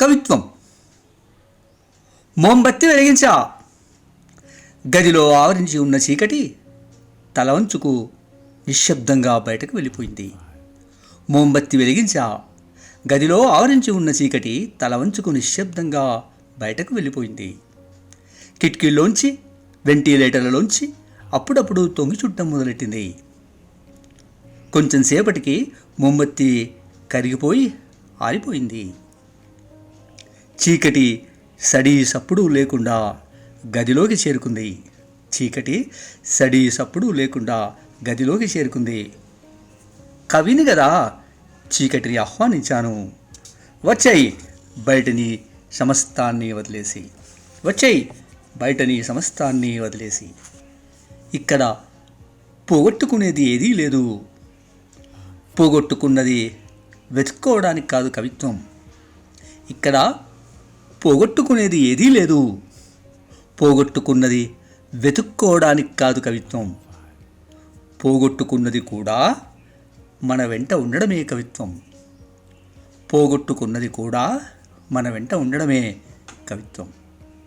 కవిత్వం. మోంబత్తి వెలిగించా. గదిలో ఆవరించి ఉన్న చీకటి తల వంచుకు నిశ్శబ్దంగా బయటకు వెళ్ళిపోయింది. మోంబత్తి వెలిగించా. గదిలో ఆవరించి ఉన్న చీకటి తల వంచుకు నిశ్శబ్దంగా బయటకు వెళ్ళిపోయింది. కిటికీల్లోంచి వెంటిలేటర్లలోంచి అప్పుడప్పుడు తొంగి చుట్టం మొదలెట్టింది. కొంచెం సేపటికి మొమ్మత్తి కరిగిపోయి ఆరిపోయింది. చీకటి సడీ సప్పుడు లేకుండా గదిలోకి చేరుకుంది. చీకటి సడీ సప్పుడు లేకుండా గదిలోకి చేరుకుంది. కవిని కదా చీకటిని ఆహ్వానించాను. వచ్చాయి బయటని సమస్తాన్ని వదిలేసి. వచ్చాయి బయటని సమస్తాన్ని వదిలేసి. ఇక్కడ పోగొట్టుకునేది ఏదీ లేదు. పోగొట్టుకున్నది వెతుక్కోవడానికి కాదు కవిత్వం. ఇక్కడ పోగొట్టుకునేది ఏదీ లేదు. పోగొట్టుకున్నది వెతుక్కోవడానికి కాదు కవిత్వం. పోగొట్టుకున్నది కూడా మన వెంట ఉండడమే కవిత్వం. పోగొట్టుకున్నది కూడా మన వెంట ఉండడమే కవిత్వం.